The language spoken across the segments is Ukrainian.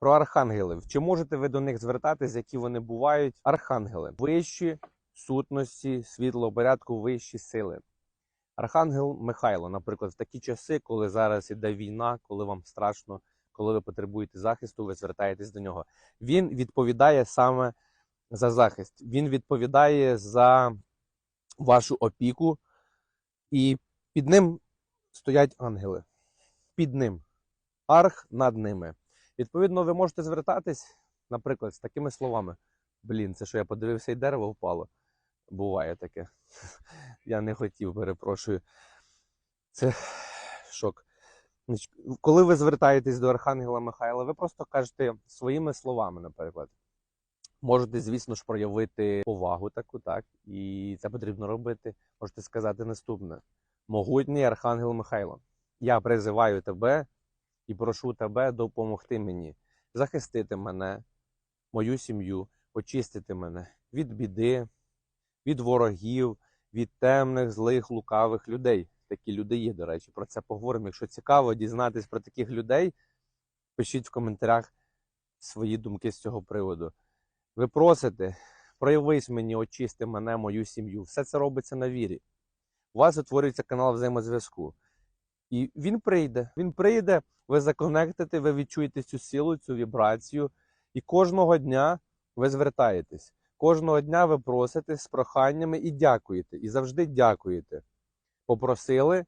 Про архангелів. Чи можете ви до них звертатись, які вони бувають? Архангели вищі сутності, світлого порядку, вищі сили. Архангел Михайло, наприклад, в такі часи, коли зараз іде війна, коли вам страшно, коли ви потребуєте захисту, ви звертаєтесь до нього. Він відповідає саме за захист. Він відповідає за вашу опіку, і під ним стоять ангели. Під ним. Арх над ними. Відповідно, ви можете звертатись, наприклад, з такими словами: Блін, це що я подивився і дерево впало. Буває таке. Я не хотів, перепрошую. Це шок. Коли ви звертаєтесь до Архангела Михайла, ви просто кажете своїми словами, наприклад. Можете, звісно ж, проявити повагу таку, так, і це потрібно робити. Можете сказати наступне: Могутній Архангел Михайло, я призиваю тебе і прошу тебе допомогти мені, захистити мене, мою сім'ю, очистити мене від біди, від ворогів, від темних, злих, лукавих людей. Такі люди є, до речі, про це поговоримо. Якщо цікаво дізнатись про таких людей, пишіть в коментарях свої думки з цього приводу. Ви просите, проявись мені, очисти мене, мою сім'ю. Все це робиться на вірі. У вас утворюється канал взаємозв'язку. І він прийде. Він прийде, ви законектите, ви відчуєте цю силу, цю вібрацію. І кожного дня ви звертаєтесь. Кожного дня ви просите з проханнями і дякуєте. І завжди дякуєте. Попросили,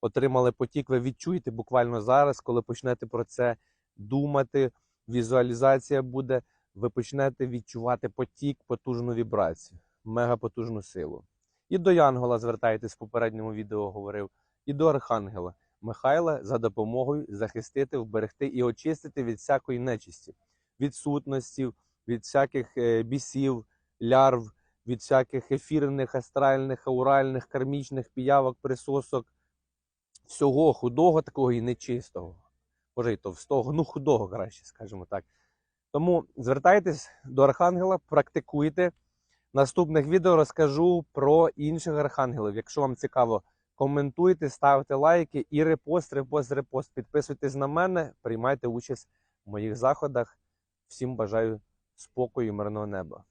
отримали потік, ви відчуєте буквально зараз, коли почнете про це думати, візуалізація буде, ви почнете відчувати потік, потужну вібрацію, мегапотужну силу. І до Янгола звертаєтесь в попередньому відео говорив, і до Архангела Михайла за допомогою захистити, вберегти і очистити від всякої нечисті, від сутностів, від всяких е, бісів, лярв, від всяких ефірних, астральних, ауральних, кармічних піявок, присосок, всього худого такого і нечистого. Може, і товстого, ну худого краще, скажімо так. Тому звертайтесь до Архангела, практикуйте. Наступних відео розкажу про інших архангелів. Якщо вам цікаво, коментуйте, ставте лайки і репост, репост, репост. Підписуйтесь на мене, приймайте участь в моїх заходах. Всім бажаю спокою і мирного неба.